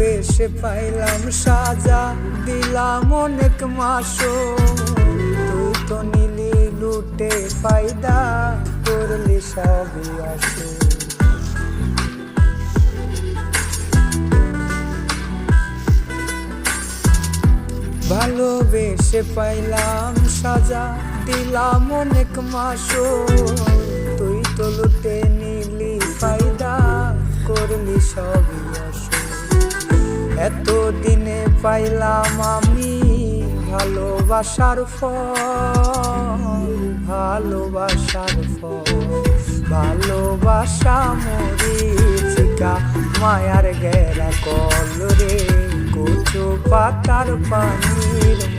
ভালোবেসে পাইলাম সাজা, দিলাম অনেক মাসো তুই তো নিলি লুটে ফায়দা করলি সবই আসে ভালোবেসে পাইলাম সাজা, দিলাম অনেক মাসো তুই তো লুটে নিলি ফায়দা করলি সবই আসো এত দিনে পাইলাম আমি ভালোবাসার ফল ভালোবাসার ফল। ভালোবাসা মরিচিকা, মায়ার গেরা কল রে, কচু পাতার পানির